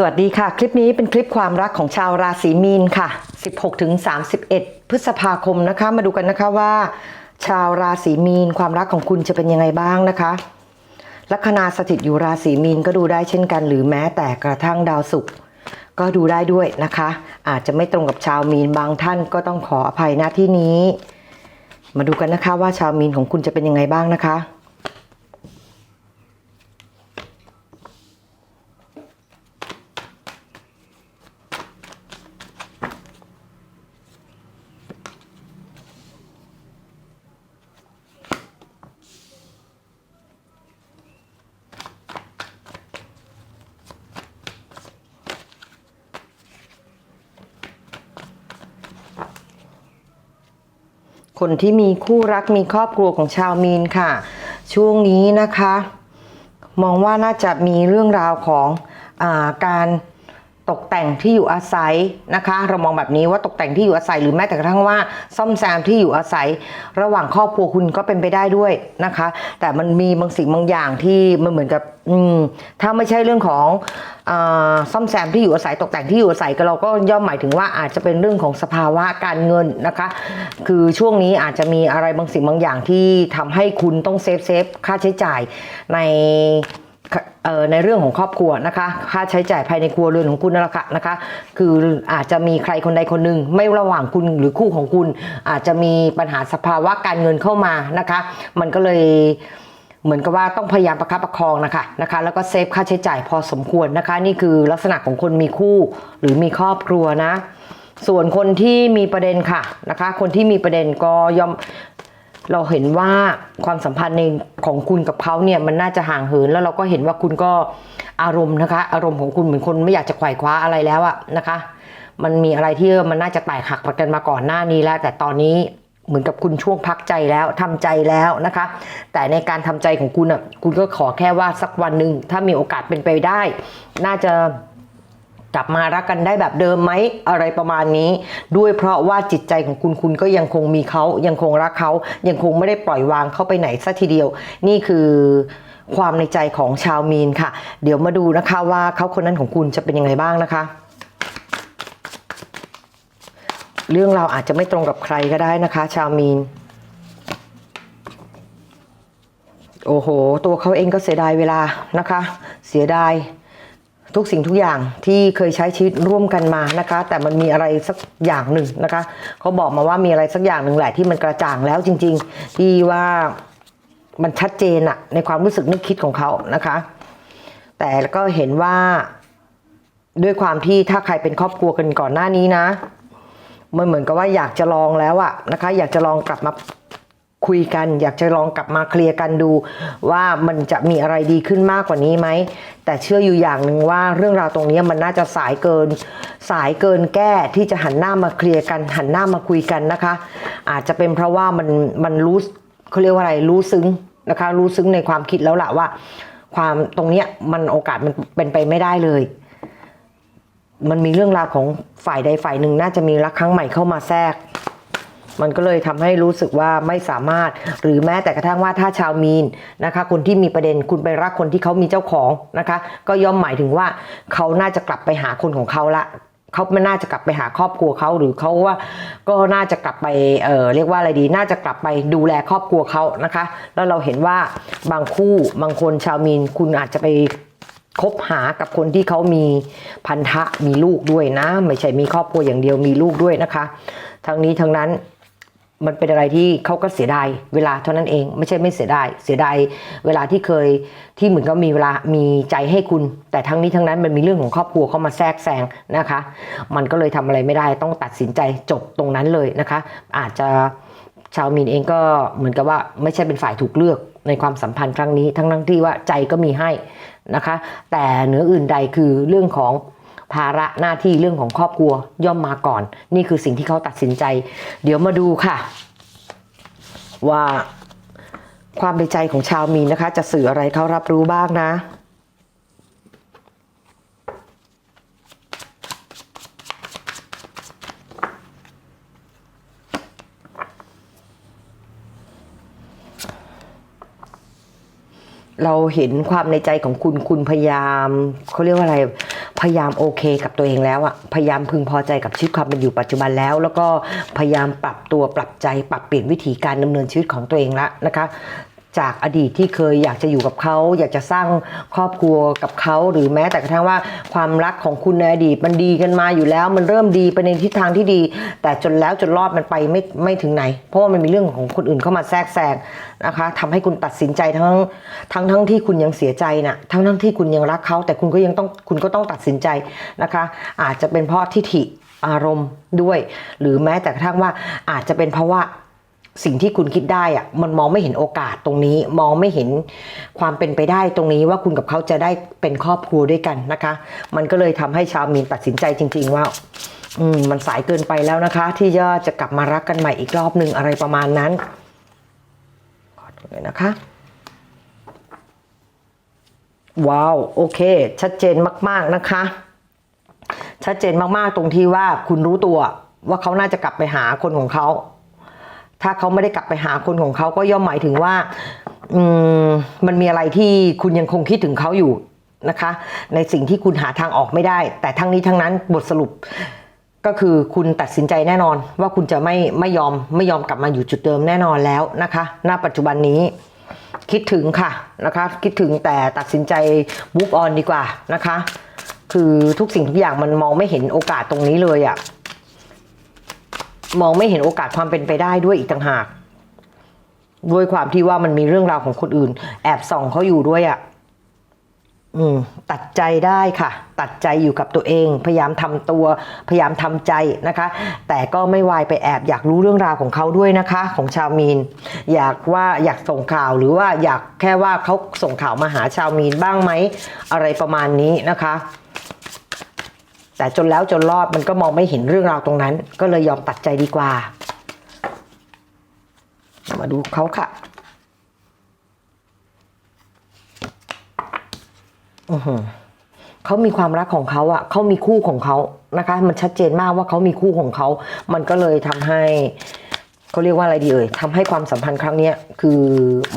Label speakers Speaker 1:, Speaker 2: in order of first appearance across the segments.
Speaker 1: สวัสดีค่ะ คลิปนี้เป็นคลิปความรักของชาวราศีมีนค่ะ 16ถึง31 พฤษภาคมนะคะ มาดูกันนะคะว่า ชาวราศีมีนความรักของคุณจะเป็นยังไงบ้างนะคะลัคนาสถิตอยู่ราศีมีนก็ดูได้เช่นกัน หรือแม้แต่กระทั่งดาวศุกร์ก็ดูได้ด้วยนะคะ อาจจะไม่ตรงกับชาวมีนบางท่านก็ต้องขออภัยหน้าที่นี้ มาดูกันนะคะว่าชาวมีนของคุณจะเป็นยังไงบ้างนะคะ คนที่มีคู่รักมีครอบครัวของชาวมีนค่ะ ช่วงนี้นะคะ มองว่าน่าจะมีเรื่องราวของอาการ ตกแต่งที่อยู่อาศัยนะคะ เรามองแบบนี้ว่าตกแต่งที่อยู่อาศัยหรือแม้แต่กระทั่งว่า ซ่อมแซมที่อยู่อาศัย ระหว่างครอบครัวคุณก็เป็นไปได้ด้วยนะคะ แต่มันมีบางสิ่งบางอย่างที่มันเหมือนกับอืมถ้าไม่ใช่เรื่องของอซ่อมแซมที่อยู่อาศัยตกแต่งที่อยู่อาศัยก็เราก็ย่อมหมายถึงว่าอาจจะเป็นเรื่องของสภาวะการเงินนะคะ คือช่วงนี้อาจจะมีอะไรบางสิ่งบางอย่างที่ทำให้คุณต้องเซฟเซฟค่าใช้จ่ายใน ในเรื่องของครอบครัวนะคะ ค่าใช้จ่ายภายในครัวเรือนของคุณนั่นแหละค่ะนะคะ คืออาจจะมีใครคนใดคนหนึ่งไม่ระหว่างคุณหรือคู่ของคุณ อาจจะมีปัญหาสภาวะการเงินเข้ามานะคะ มันก็เลยเหมือนกับว่าต้องพยายามประคับประคองนะคะนะคะ แล้วก็เซฟค่าใช้จ่ายพอสมควรนะคะ นี่คือลักษณะของคนมีคู่หรือมีครอบครัวนะส่วนคนที่มีประเด็นค่ะนะคะ คนที่มีประเด็นก็ย่อม เราเห็นว่าความสัมพันธ์ในของคุณกับเขาเนี่ยมันน่าจะห่างเหิน แล้วเราก็เห็นว่าคุณก็อารมณ์นะคะ อารมณ์ของคุณเหมือนคนไม่อยากจะไขว่คว้าอะไรแล้วอะนะคะ มันมีอะไรที่มันน่าจะแตกหักกันมาก่อนหน้านี้แล้ว แต่ตอนนี้เหมือนกับคุณช่วงพักใจแล้วทำใจแล้วนะคะ แต่ในการทำใจของคุณอะคุณก็ขอแค่ว่าสักวันหนึ่งถ้ามีโอกาสเป็นไปได้ น่าจะ กลับมารักกันได้แบบเดิมไหมอะไรประมาณนี้ ด้วยเพราะว่าจิตใจของคุณคุณก็ยังคงมีเขายังคงรักเขายังคงไม่ได้ปล่อยวางเขาไปไหนสัทีเดียว นี่คือความในใจของชาวมีนค่ะ เดี๋ยวมาดูนะคะว่าเขาคนนั้นของคุณจะเป็นยังไงบ้างนะคะ เรื่องเราอาจจะไม่ตรงกับใครก็ได้นะคะ ชาวมีน โอ้โห ตัวเขาเองก็เสียดายเวลานะคะ เสียดาย ทุกสิ่งทุกอย่างที่เคยใช้ชีวิตร่วมกันมานะคะ แต่มันมีอะไรสักอย่างหนึ่งนะคะเขาบอกมาว่ามีอะไรสักอย่างหนึ่งแหละที่มันกระจ่างแล้วจริง ๆ ที่ว่ามันชัดเจนอะในความรู้สึกนึกคิดของเขานะคะ แต่ก็เห็นว่าด้วยความที่ถ้าใครเป็นครอบครัวกันก่อนหน้านี้นะมันเหมือนกับว่าอยากจะลองแล้วอะนะคะ อยากจะลองกลับมา คุยกัน อยากจะลองกลับมาเคลียร์กันดู ว่ามันจะมีอะไรดีขึ้นมากกว่านี้ไหม แต่เชื่ออยู่อย่างหนึ่งว่าเรื่องราวตรงนี้มันน่าจะสายเกิน สายเกินแก้ที่จะหันหน้ามาเคลียร์กัน หันหน้ามาคุยกันนะคะ อาจจะเป็นเพราะว่ามันมันรู้เขาเรียกว่าอะไรรู้ซึ้งนะคะ รู้ซึ้งในความคิดแล้วล่ะว่า ความตรงเนี้ยมันโอกาสมันเป็นไปไม่ได้เลยมันมีเรื่องราวของฝ่ายใดฝ่ายหนึ่งน่าจะมีรักครั้งใหม่เข้ามาแทรก มันก็เลยทำให้รู้สึกว่าไม่สามารถ หรือแม้แต่กระทั่งว่าถ้าชาวมีนนะคะ คนที่มีประเด็นคุณไปรักคนที่เขามีเจ้าของนะคะ ก็ย่อมหมายถึงว่าเขาน่าจะกลับไปหาคนของเขาละเขาไม่น่าจะกลับไปหาครอบครัวเขาหรือเขาว่าก็น่าจะกลับไปเออเรียกว่าอะไรดี น่าจะกลับไปดูแลครอบครัวเขานะคะ แล้วเราเห็นว่าบางคู่บางคนชาวมีนคุณอาจจะไปคบหากับคนที่เขามีพันธะมีลูกด้วยนะ ไม่ใช่มีครอบครัวอย่างเดียวมีลูกด้วยนะคะ ทั้งนี้ทั้งนั้น มันเป็นอะไรที่เขาก็เสียดายเวลาเท่านั้นเอง ไม่ใช่ไม่เสียดายเสียดายเวลาที่เคยที่เหมือนก็มีเวลามีใจให้คุณ แต่ทั้งนี้ทั้งนั้นมันมีเรื่องของครอบครัวเข้ามาแทรกแซงนะคะ มันก็เลยทำอะไรไม่ได้ต้องตัดสินใจจบตรงนั้นเลยนะคะ อาจจะชาวมีนเองก็เหมือนกับว่าไม่ใช่เป็นฝ่ายถูกเลือกในความสัมพันธ์ครั้งนี้ ทั้งทั้งที่ว่าใจก็มีให้นะคะ แต่เหนืออื่นใดคือเรื่องของ ภาระหน้าที่เรื่องของครอบครัวย่อมมาก่อน นี่คือสิ่งที่เขาตัดสินใจ เดี๋ยวมาดูค่ะ ว่าความในใจของชาวมีนนะคะ จะสื่ออะไรเขารับรู้บ้างนะเราเห็นความในใจของคุณคุณพยายามเขาเรียกว่าอะไร พยายามโอเคกับตัวเองแล้วอะพยายามพึงพอใจกับชีวิตความเป็นอยู่ปัจจุบันแล้ว แล้วก็พยายามปรับตัวปรับใจปรับเปลี่ยนวิธีการดำเนินชีวิตของตัวเองละนะคะ จากอดีตที่เคยอยากจะอยู่กับเขา อยากจะสร้างครอบครัวกับเขาหรือแม้แต่กระทั่งว่าความรักของคุณในอดีตมันดีกันมาอยู่แล้ว มันเริ่มดีไปในทิศทางที่ดี แต่จนแล้วจนรอดมันไปไม่ไม่ถึงไหน เพราะว่ามันมีเรื่องของคนอื่นเข้ามาแทรกแซงนะคะทำให้คุณตัดสินใจทั้งทั้งทั้งที่คุณยังเสียใจนะทั้งทั้งที่คุณยังรักเขา แต่คุณก็ยังต้องคุณก็ต้องตัดสินใจนะคะ อาจจะเป็นเพราะทิฐิอารมณ์ด้วย หรือแม้แต่กระทั่งว่าอาจจะเป็นเพราะว่า สิ่งที่คุณคิดได้อะมันมองไม่เห็นโอกาสตรงนี้ มองไม่เห็นความเป็นไปได้ตรงนี้ว่าคุณกับเขาจะได้เป็นครอบครัวด้วยกันนะคะ มันก็เลยทำให้ชาวมีนตัดสินใจจริง ๆ ว่าอืมมันสายเกินไปแล้วนะคะ ที่จะจะกลับมารักกันใหม่อีกรอบหนึ่งอะไรประมาณนั้นขอดูเลยนะคะ ว้าวโอเค ชัดเจนมาก ๆนะคะ ชัดเจนมากๆตรงที่ว่าคุณรู้ตัวว่าเขาน่าจะกลับไปหาคนของเขา ถ้าเขาไม่ได้กลับไปหาคนของเขาก็ย่อมหมายถึงว่าอมมันมีอะไรที่คุณยังคงคิดถึงเขาอยู่นะคะ ในสิ่งที่คุณหาทางออกไม่ได้ แต่ทั้งนี้ทั้งนั้นบทสรุปก็คือคุณตัดสินใจแน่นอน ว่าคุณจะไม่ไม่ยอมไม่ยอมกลับมาอยู่จุดเดิมแน่นอนแล้วนะคะณปัจจุบันนี้คิดถึงค่ะนะคะ คิดถึงแต่ตัดสินใจ move on ดีกว่านะคะ คือทุกสิ่งทุกอย่างมันมองไม่เห็นโอกาสตรงนี้เลยอะ มองไม่เห็นโอกาสความเป็นไปได้ด้วยอีกต่างหาก ด้วยความที่ว่ามันมีเรื่องราวของคนอื่น แอบส่องเขาอยู่ด้วยอะ่ะอืมตัดใจได้ค่ะ ตัดใจอยู่กับตัวเอง พยายามทำตัว พยายามทำใจนะคะ แต่ก็ไม่วายไปแอบอยากรู้เรื่องราวของเขาด้วยนะคะ ของชาวมีน อยากว่าอยากส่งข่าวหรือว่าอยากแค่ว่าเขาส่งข่าวมาหาชาวมีนบ้างไหมอะไรประมาณนี้นะคะ แต่จนแล้วจนรอดมันก็มองไม่เห็นเรื่องราวตรงนั้น ก็เลยยอมตัดใจดีกว่า มาดูเขาค่ะอือหือเขามีความรักของเขาอะเขามีคู่ของเขานะคะ มันชัดเจนมากว่าเขามีคู่ของเขา มันก็เลยทำให้ เขาเรียกว่าอะไรดีเอ่ยทำให้ความสัมพันธ์ครั้งนี้คือ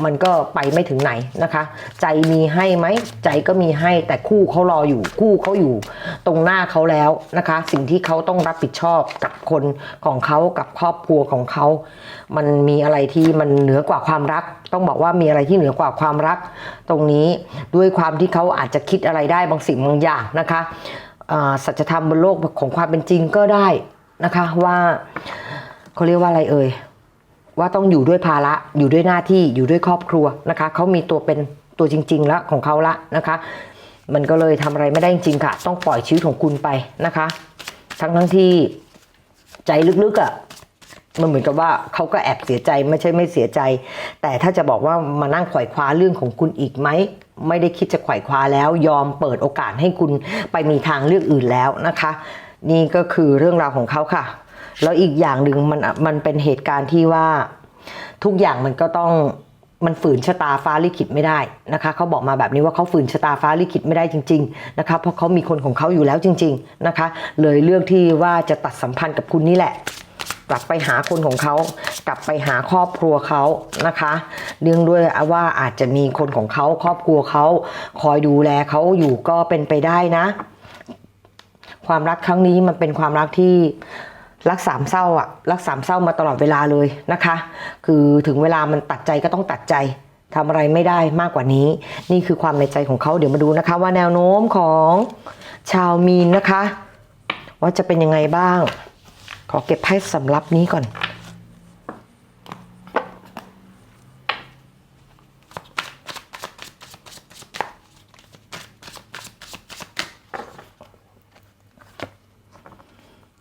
Speaker 1: มันก็ไปไม่ถึงไหนนะคะ ใจมีให้ไหมใจก็มีให้แต่คู่เขารออยู่คู่เขาอยู่ ตรงหน้าเขาแล้วนะคะ สิ่งที่เขาต้องรับผิดชอบกับคนของเขากับครอบครัวของเขา มันมีอะไรที่มันเหนือกว่าความรัก ต้องบอกว่ามีอะไรที่เหนือกว่าความรัก ตรงนี้ด้วยความที่เขาอาจจะคิดอะไรได้บางสิ่งบางอย่างนะคะอ่าสัจธรรมบนโลกของความเป็นจริงก็ได้นะคะว่า เขาเรียกว่าอะไรเอ่ยว่าต้องอยู่ด้วยภาระอยู่ด้วยหน้าที่อยู่ด้วยครอบครัวนะคะเขามีตัวเป็นตัวจริง ๆ แล้วของเขาละนะคะ มันก็เลยทำอะไรไม่ได้จริงๆค่ะ ต้องปล่อยชีวิตของคุณไปนะคะ ทั้งทั้งที่ใจลึกๆอะ่ะมันเหมือนกับว่าเขาก็แอบเสียใจไม่ใช่ไม่เสียใจ แต่ถ้าจะบอกว่ามานั่งไขว่คว้าเรื่องของคุณอีกไหมไม่ได้คิดจะไขว่คว้าแล้ว ยอมเปิดโอกาสให้คุณไปมีทางเลือกอื่นแล้วนะคะ นี่ก็คือเรื่องราวของเขาค่ะ แล้วอีกอย่างหนึ่งมันมันเป็นเหตุการณ์ที่ว่าทุกอย่างมันก็ต้องมันฝืนชะตาฟ้าลิขิตไม่ได้นะคะเขาบอกมาแบบนี้ว่าเขาฝืนชะตาฟ้าลิขิตไม่ได้จริงๆนะคะเพราะเขามีคนของเขาอยู่แล้วจริง ๆนะคะ เลยเลือกที่ว่าจะตัดสัมพันธ์กับคุณนี่แหละ กลับไปหาคนของเขา กลับไปหาครอบครัวเขานะคะเนื่องด้วยว่าอาจจะมีคนของเขาครอบครัวเขาคอยดูแลเขาอยู่ก็เป็นไปได้นะ ความรักครั้งนี้มันเป็นความรักที่ รักสามเศร้าอะรักสามเศร้ามาตลอดเวลาเลยนะคะ คือถึงเวลามันตัดใจก็ต้องตัดใจทำอะไรไม่ได้มากกว่านี้ นี่คือความในใจของเขาเดี๋ยวมาดูนะคะ ว่าแนวโน้มของชาวมีนนะคะ ว่าจะเป็นยังไงบ้าง ขอเก็บไพ่สำรับนี้ก่อน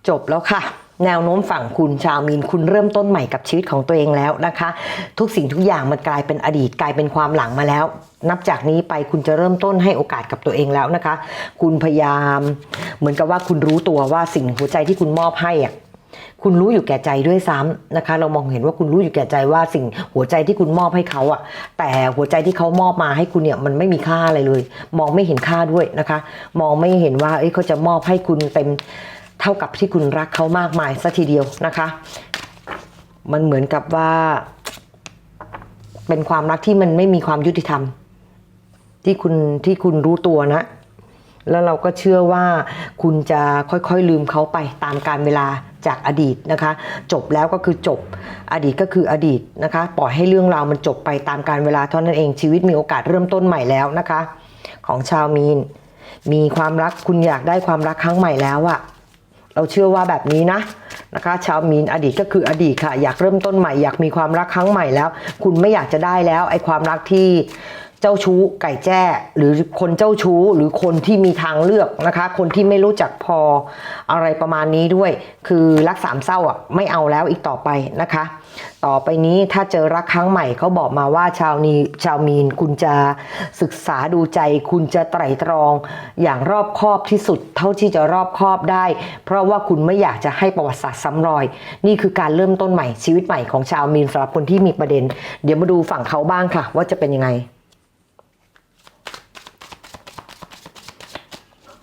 Speaker 1: จบแล้วค่ะ แนวโน้มฝั่งคุณชาวมีนคุณเริ่มต้นใหม่กับชีวิตของตัวเองแล้วนะคะ ทุกสิ่งทุกอย่างมันกลายเป็นอดีตกลายเป็นความหลังมาแล้ว นับจากนี้ไปคุณจะเริ่มต้นให้โอกาสกับตัวเองแล้วนะคะ คุณพยายาม เหมือนกับว่าคุณรู้ตัวว่าสิ่งหัวใจที่คุณมอบให้อะคุณรู้อยู่แก่ใจด้วยซ้ำนะคะ เรามองเห็นว่าคุณรู้อยู่แก่ใจว่าสิ่งหัวใจที่คุณมอบให้เขาอะแต่หัวใจที่เขามอบมาให้คุณเนี่ยมันไม่มีค่าอะไรเลย มองไม่เห็นค่าด้วยนะคะ มองไม่เห็นว่าเอ้ยเขาจะมอบให้คุณเต็ม เท่ากับที่คุณรักเขามากมายซะทีเดียวนะคะ มันเหมือนกับว่า เป็นความรักที่มันไม่มีความยุติธรรม ที่คุณที่คุณรู้ตัวนะ แล้วเราก็เชื่อว่าคุณจะค่อยๆลืมเขาไปตามการเวลาจากอดีตนะคะ จบแล้วก็คือจบอดีตก็คืออดีตนะคะ ปล่อยให้เรื่องราวมันจบไปตามการเวลาเท่านั้นเองชีวิตมีโอกาสเริ่มต้นใหม่แล้วนะคะ ของชาวมีน มีความรักคุณอยากได้ความรักครั้งใหม่แล้วอะ เราเชื่อว่าแบบนี้นะนะคะ ชาวมีนอดีตก็คืออดีตค่ะ อยากเริ่มต้นใหม่อยากมีความรักครั้งใหม่แล้ว คุณไม่อยากจะได้แล้วไอ้ความรักที่ เจ้าชู้ไก่แจ้หรือคนเจ้าชู้หรือคนที่มีทางเลือกนะคะ คนที่ไม่รู้จักพออะไรประมาณนี้ด้วย คือรักสามเศร้าอะไม่เอาแล้วอีกต่อไปนะคะ ต่อไปนี้ถ้าเจอรักครั้งใหม่เขาบอกมาว่าชาวนีชาวมีนคุณจะศึกษาดูใจ คุณจะไตร่ตรอง อย่างรอบคอบที่สุด เท่าที่จะรอบคอบได้ เพราะว่าคุณไม่อยากจะให้ประวัติศาสตร์ซ้ำรอย นี่คือการเริ่มต้นใหม่ชีวิตใหม่ของชาวมีนสำหรับคนที่มีประเด็น เดี๋ยวมาดูฝั่งเขาบ้างค่ะ ว่าจะเป็นยังไง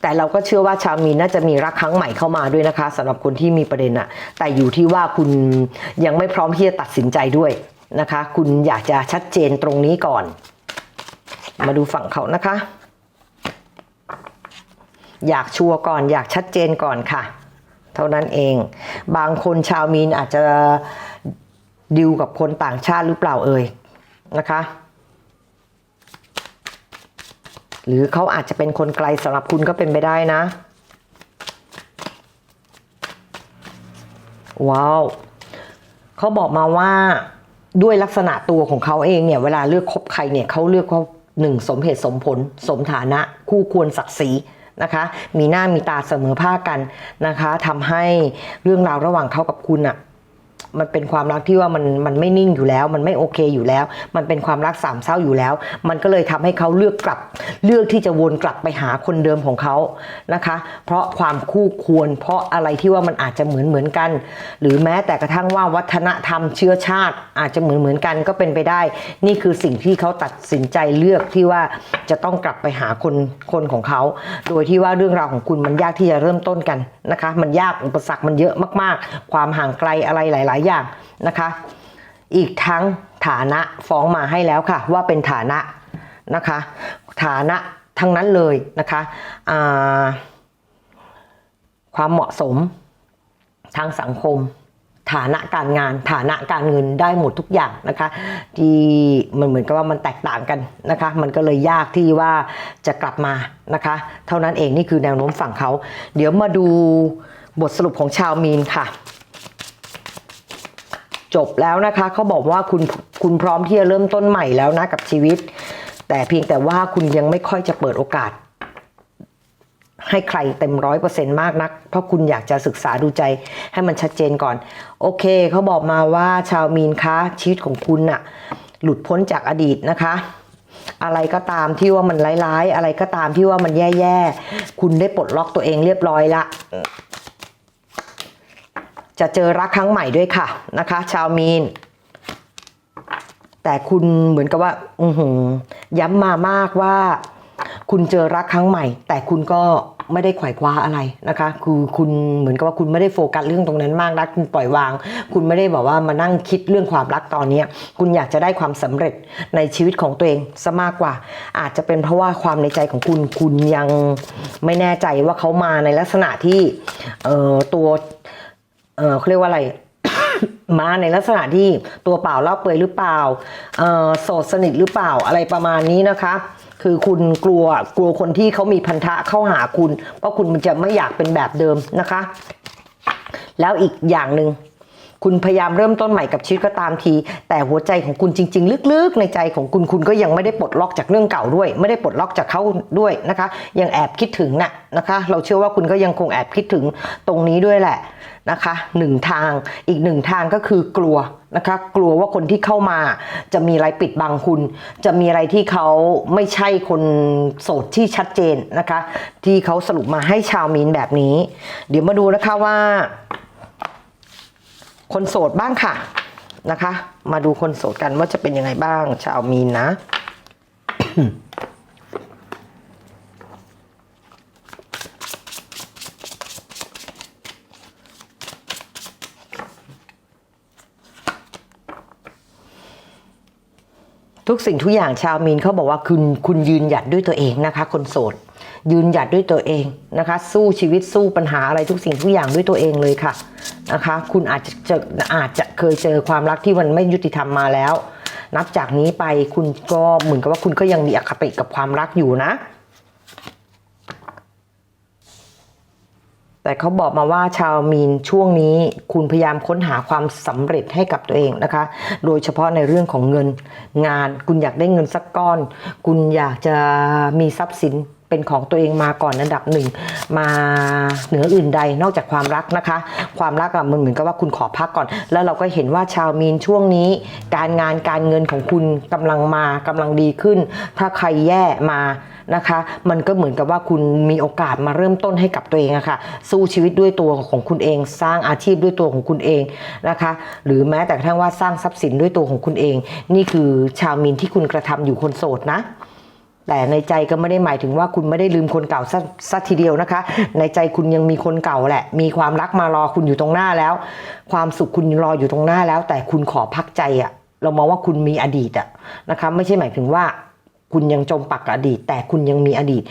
Speaker 1: แต่เราก็เชื่อว่าชาวมีนน่าจะมีรักครั้งใหม่เข้ามาด้วยนะคะสำหรับคนที่มีประเด็นอะแต่อยู่ที่ว่าคุณยังไม่พร้อมที่จะตัดสินใจด้วยนะคะ คุณอยากจะชัดเจนตรงนี้ก่อน มาดูฝั่งเขานะคะ อยากชัวร์ก่อนอยากชัดเจนก่อนค่ะ เท่านั้นเอง บางคนชาวมีนอาจจะดิวกับคนต่างชาติหรือเปล่าเอ่ยนะคะ หรือเขาอาจจะเป็นคนไกลสำหรับคุณก็เป็นไปได้นะ ว้าวเขาบอกมาว่าด้วยลักษณะตัวของเขาเองเนี่ย เวลาเลือกคบใครเนี่ยเขาเลือกว่าหนึ่งสมเหตุสมผล สมฐานะ คู่ควรศักดิ์ศรีนะคะ มีหน้ามีตาเสมอภาคกันนะคะทำให้เรื่องราวระหว่างเขากับคุณอะ มันเป็นความรักที่ว่ามันมันไม่นิ่งอยู่แล้ว มันไม่โอเคอยู่แล้ว มันเป็นความรักสามเศร้าอยู่แล้ว มันก็เลยทำให้เขาเลือกกลับ เลือกที่จะวนกลับไปหาคนเดิมของเขานะคะ เพราะความคู่ควร เพราะอะไรที่ว่ามันอาจจะเหมือนเหมือนกัน หรือแม้แต่กระทั่งว่าวัฒนธรรมเชื้อชาติ อาจจะเหมือนเหมือนกันก็เป็นไปได้ นี่คือสิ่งที่เขาตัดสินใจเลือกที่ว่าจะต้องกลับไปหาคนคนของเขา โดยที่ว่าเรื่องราวของคุณมันยากที่จะเริ่มต้นกันนะคะ มันยากอุปสรรคมันเยอะมาก ๆ ความห่างไกลอะไรหลายๆอย่างนะคะ อีกทั้งฐานะฟ้องมาให้แล้วค่ะ ว่าเป็นฐานะนะคะ ฐานะทั้งนั้นเลยนะคะาความเหมาะสมทางสังคม ฐานะการงาน ฐานะการเงินได้หมดทุกอย่างนะคะ ที่มันเหมือนกับว่ามันแตกต่างกันนะคะ มันก็เลยยากที่ว่าจะกลับมานะคะ เท่านั้นเองนี่คือแนวโน้มฝั่งเขา เดี๋ยวมาดูบทสรุปของชาวมีนค่ะ จบแล้วนะคะเขาบอกว่าคุณคุณพร้อมที่จะเริ่มต้นใหม่แล้วนะกับชีวิต แต่เพียงแต่ว่าคุณยังไม่ค่อยจะเปิดโอกาส ให้ใครเต็มร้อยเปอร์เซ็นต์มากนัก เพราะคุณอยากจะศึกษาดูใจให้มันชัดเจนก่อน โอเคเขาบอกมาว่าชาวมีนคะชีวิตของคุณน่ะ หลุดพ้นจากอดีตนะคะอะไรก็ตามที่ว่ามันร้ายๆ อะไรก็ตามที่ว่ามันแย่ๆ คุณได้ปลดล็อกตัวเองเรียบร้อยละ จะเจอรักครั้งใหม่ด้วยค่ะนะคะ ชาวมีน แต่คุณเหมือนกับว่าอือหือย้ำมามากว่า คุณเจอรักครั้งใหม่ แต่คุณก็ไม่ได้ไขว่คว้าอะไรนะคะ คือคุณเหมือนกับว่าคุณไม่ได้โฟกัสเรื่องตรงนั้นมากนักคุณปล่อยวาง คุณไม่ได้บอกว่ามานั่งคิดเรื่องความรักตอนนี้คุณอยากจะได้ความสำเร็จในชีวิตของตัวเองซะมากกว่า อาจจะเป็นเพราะว่าความในใจของคุณคุณยังไม่แน่ใจว่าเขามาในลักษณะที่ตัว เออเขาเรียกว่าอะไร มาในลักษณะที่ตัวเปล่าเล่าเปลือยหรือเปล่าเออโสดสนิทหรือเปล่าอะไรประมาณนี้นะคะ คือคุณกลัวกลัวคนที่เขามีพันธะเข้าหาคุณ เพราะคุณมันจะไม่อยากเป็นแบบเดิมนะคะ แล้วอีกอย่างหนึ่งคุณพยายามเริ่มต้นใหม่กับชีวิตก็ตามที แต่หัวใจของคุณจริง ๆ ลึกๆ ในใจของคุณคุณก็ยังไม่ได้ปลดล็อกจากเรื่องเก่าด้วย ไม่ได้ปลดล็อกจากเขาด้วยนะคะ ยังแอบคิดถึงน่ะนะคะ เราเชื่อว่าคุณก็ยังคงแอบคิดถึงตรงนี้ด้วยแหละ นะคะหนึ่งทางอีกหนึ่งทางก็คือกลัวนะคะกลัวว่าคนที่เข้ามาจะมีอะไรปิดบังคุณ จะมีอะไรที่เขาไม่ใช่คนโสดที่ชัดเจนนะคะ ที่เขาสรุปมาให้ชาวมีนแบบนี้ เดี๋ยวมาดูนะคะว่า คนโสดบ้างค่ะนะคะ มาดูคนโสดกันว่าจะเป็นยังไงบ้าง ชาวมีนนะ ทุกสิ่งทุกอย่างชาวมีนเขาบอกว่าคุณคุณยืนหยัดด้วยตัวเองนะคะ คนโสด ยืนหยัดด้วยตัวเองนะคะ สู้ชีวิตสู้ปัญหาอะไรทุกสิ่งทุกอย่างด้วยตัวเองเลยค่ะนะคะ คุณอาจจะเจออาจจะเคยเจอความรักที่มันไม่ยุติธรรมมาแล้ว นับจากนี้ไปคุณก็เหมือนกับว่าคุณก็ยังมีอคติกับความรักอยู่นะ แต่เขาบอกมาว่าชาวมีนช่วงนี้คุณพยายามค้นหาความสำเร็จให้กับตัวเองนะคะ โดยเฉพาะในเรื่องของเงินงาน คุณอยากได้เงินสักก้อน คุณอยากจะมีทรัพย์สินเป็นของตัวเองมาก่อนอันดับหนึ่งมาเหนืออื่นใดนอกจากความรักนะคะ ความรักอะมันเหมือนกับว่าคุณขอพักก่อน แล้วเราก็เห็นว่าชาวมีนช่วงนี้ การงานการเงินของคุณกำลังมากำลังดีขึ้น ถ้าใครแย่มา นะคะ มันก็เหมือนกับว่าคุณมีโอกาสมาเริ่มต้นให้กับตัวเองอะค่ะสู้ชีวิตด้วยตัวของคุณเอง สร้างอาชีพด้วยตัวของคุณเองนะคะ หรือแม้แต่กระทั่งว่าสร้างทรัพย์สินด้วยตัวของคุณเอง นี่คือชาวมีนที่คุณกระทำอยู่คนโสดนะแต่ในใจก็ไม่ได้หมายถึงว่าคุณไม่ได้ลืมคนเก่าซะซะทีเดียวนะคะ ในใจคุณยังมีคนเก่าแหละ มีความรักมารอคุณอยู่ตรงหน้าแล้ว ความสุขคุณรออยู่ตรงหน้าแล้ว แต่คุณขอพักใจอะเรามองว่าคุณมีอดีตอะนะคะ ไม่ใช่หมายถึงว่า คุณยังจมปักอดีต แต่คุณยังมีอดีต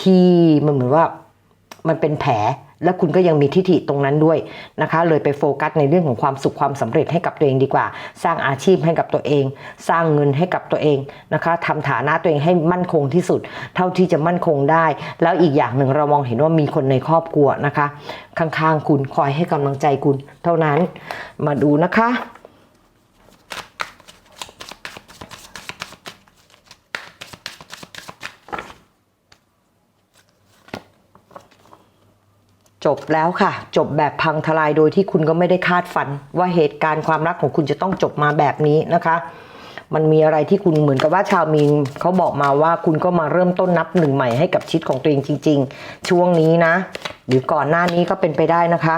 Speaker 1: ที่มันเหมือนว่ามันเป็นแผลและคุณก็ยังมีทิฐิตรงนั้นด้วยนะคะ เลยไปโฟกัสในเรื่องของความสุขความสำเร็จให้กับตัวเองดีกว่า สร้างอาชีพให้กับตัวเอง สร้างเงินให้กับตัวเองนะคะทำฐานะตัวเองให้มั่นคงที่สุด เท่าที่จะมั่นคงได้ แล้วอีกอย่างหนึ่งเรามองเห็นว่ามีคนในครอบครัวนะคะ ข้างๆคุณคอยให้กำลังใจคุณ เท่านั้นมาดูนะคะ จบแล้วค่ะ จบแบบพังทลายโดยที่คุณก็ไม่ได้คาดฝัน ว่าเหตุการณ์ความรักของคุณจะต้องจบมาแบบนี้นะคะ มันมีอะไรที่คุณเหมือนกับว่าชาวมีนเขาบอกมาว่าคุณก็มาเริ่มต้นนับหนึ่งใหม่ให้กับชีวิตของตัวเองจริง ๆ ช่วงนี้นะ หรือก่อนหน้านี้ก็เป็นไปได้นะคะ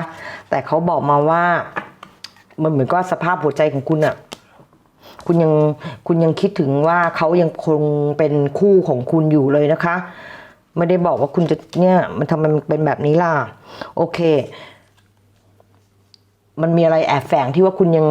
Speaker 1: แต่เขาบอกมาว่า มันเหมือนกับสภาพหัวใจของคุณอะคุณยังคุณยังคิดถึงว่าเขายังคงเป็นคู่ของคุณอยู่เลยนะคะ ไม่ได้บอกว่าคุณจะเนี่ยมันทำไมมันเป็นแบบนี้ล่ะ โอเค มันมีอะไรแอบแฝงที่ว่าคุณยัง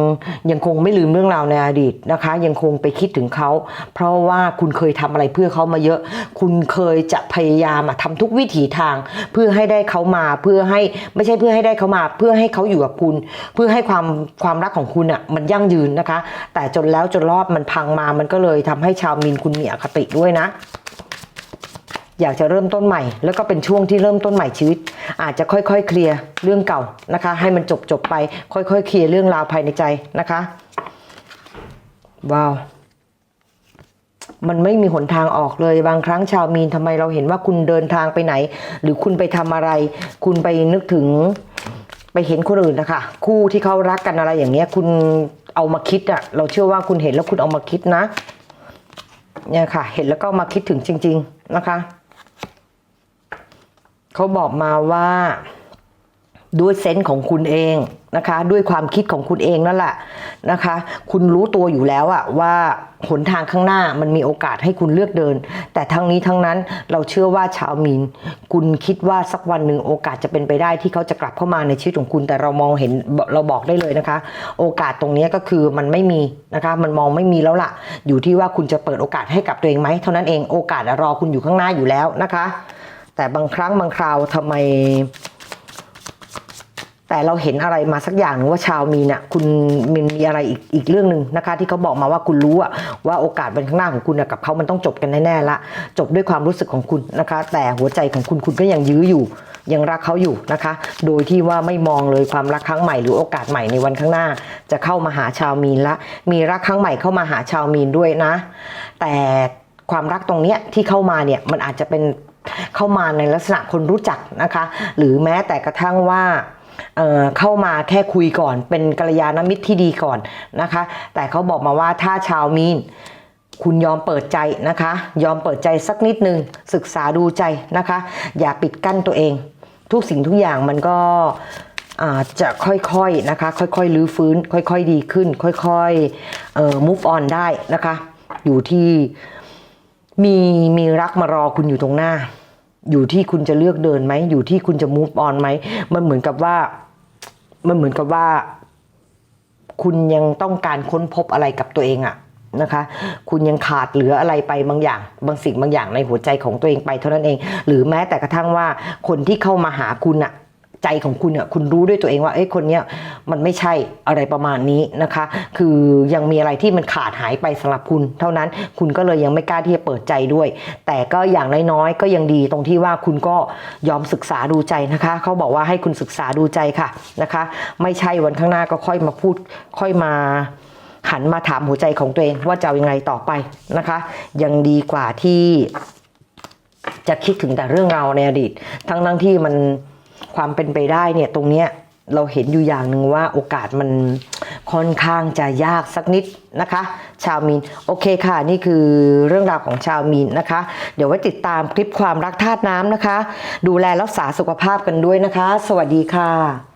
Speaker 1: ยังคงไม่ลืมเรื่องราวในอดีตนะคะ ยังคงไปคิดถึงเขา เพราะว่าคุณเคยทำอะไรเพื่อเขามาเยอะ คุณเคยจะพยายามอะทำทุกวิถีทาง เพื่อให้ได้เขามาเพื่อให้ไม่ใช่เพื่อให้ได้เขามา เพื่อให้เขาอยู่กับคุณ เพื่อให้ความความรักของคุณอะมันยั่งยืนนะคะ แต่จนแล้วจนรอบมันพังมามันก็เลยทำให้ชาวมีนคุณมีอคติด้วยนะ อยากจะเริ่มต้นใหม่ แล้วก็เป็นช่วงที่เริ่มต้นใหม่ชีวิต อาจจะค่อยๆ เคลียร์เรื่องเก่านะคะ ให้มันจบจบไป ค่อยๆ เคลียร์เรื่องราวภายในใจนะคะว้าวมันไม่มีหนทางออกเลยบางครั้งชาวมีนทำไมเราเห็นว่าคุณเดินทางไปไหน หรือคุณไปทำอะไร คุณไปนึกถึงไปเห็นคนอื่นนะคะคู่ที่เขารักกันอะไรอย่างเงี้ย คุณเอามาคิดอะเราเชื่อว่าคุณเห็นแล้วคุณเอามาคิดนะเนี่ยค่ะ เห็นแล้วก็มาคิดถึงจริง ๆ นะคะ เขาบอกมาว่าด้วยเซนส์ของคุณเองนะคะ ด้วยความคิดของคุณเองนั่นแหละนะคะ คุณรู้ตัวอยู่แล้วอะว่าหนทางข้างหน้ามันมีโอกาสให้คุณเลือกเดิน แต่ทั้งนี้ทั้งนั้นเราเชื่อว่าชาวมีน คุณคิดว่าสักวันหนึ่งโอกาสจะเป็นไปได้ที่เขาจะกลับเข้ามาในชีวิตของคุณ แต่เรามองเห็นเราบอกได้เลยนะคะ โอกาสตรงนี้ก็คือมันไม่มีนะคะ มันมองไม่มีแล้วล่ะ อยู่ที่ว่าคุณจะเปิดโอกาสให้กับตัวเองไหมเท่านั้นเองโอกาสรอคุณอยู่ข้างหน้าอยู่แล้วนะคะ แต่บางครั้งบางคราวทำไม แต่เราเห็นอะไรมาสักอย่างหนึงว่าชาวมีน่ะคุณมันมีอะไรอีกอีกเรื่องหนึ่งนะคะ ที่เขาบอกมาว่าคุณรู้อะว่าโอกาสเป็นข้างหน้าของคุณอะกับเขามันต้องจบกันแน่ๆละจบด้วยความรู้สึกของคุณนะคะ แต่หัวใจของคุณคุณก็ยังยื้ออยู่ ยังรักเขาอยู่นะคะ โดยที่ว่าไม่มองเลยความรักครั้งใหม่หรือโอกาสใหม่ในวันข้างหน้า จะเข้ามาหาชาวมีนละ มีรักครั้งใหม่เข้ามาหาชาวมีนด้วยนะ แต่ความรักตรงเนี้ยที่เข้ามาเนี่ยมันอาจจะเป็น เข้ามาในลักษณะคนรู้จักนะคะ หรือแม้แต่กระทั่งว่าเเข้ามาแค่คุยก่อน เป็นกัลยาณมิตรที่ดีก่อนนะคะ แต่เขาบอกมาว่าถ้าชาวมีนคุณยอมเปิดใจนะคะ ยอมเปิดใจสักนิดนึง ศึกษาดูใจนะคะ อย่าปิดกั้นตัวเอง ทุกสิ่งทุกอย่างมันก็จะค่อยๆนะคะ ค่อยๆรื้อฟื้น ค่อยๆดีขึ้น ค่อยๆเอ่อ move on ได้นะคะ อยู่ที่ มีมีรักมารอคุณอยู่ตรงหน้า อยู่ที่คุณจะเลือกเดินไหม อยู่ที่คุณจะ move on ไหม มันเหมือนกับว่า มันเหมือนกับว่า คุณยังต้องการค้นพบอะไรกับตัวเองอะนะคะ คุณยังขาดเหลืออะไรไปบางอย่าง บางสิ่งบางอย่างในหัวใจของตัวเองไปเท่านั้นเอง หรือแม้แต่กระทั่งว่าคนที่เข้ามาหาคุณอะ ใจของคุณอะคุณรู้ด้วยตัวเองว่าเอ้ยคนเนี้ยมันไม่ใช่อะไรประมาณนี้นะคะ คือยังมีอะไรที่มันขาดหายไปสำหรับคุณ เท่านั้นคุณก็เลยยังไม่กล้าที่จะเปิดใจด้วย แต่ก็อย่างน้อยๆก็ยังดีตรงที่ว่าคุณก็ยอมศึกษาดูใจนะคะเขาบอกว่าให้คุณศึกษาดูใจค่ะนะคะ ไม่ใช่วันข้างหน้าก็ค่อยมาพูดค่อยมาหันมาถามหัวใจของตัวเองว่าจะยังไงต่อไปนะคะ ยังดีกว่าที่จะคิดถึงแต่เรื่องเราในอดีต ทั้งทั้งที่มัน ความเป็นไปได้เนี่ยตรงเนี้ยเราเห็นอยู่อย่างหนึ่งว่าโอกาสมันค่อนข้างจะยากสักนิดนะคะ ชาวมีนโอเคค่ะ นี่คือเรื่องราวของชาวมีนนะคะ เดี๋ยวไว้ติดตามคลิปความรักธาตุน้ำนะคะ ดูแลรักษาสุขภาพกันด้วยนะคะ สวัสดีค่ะ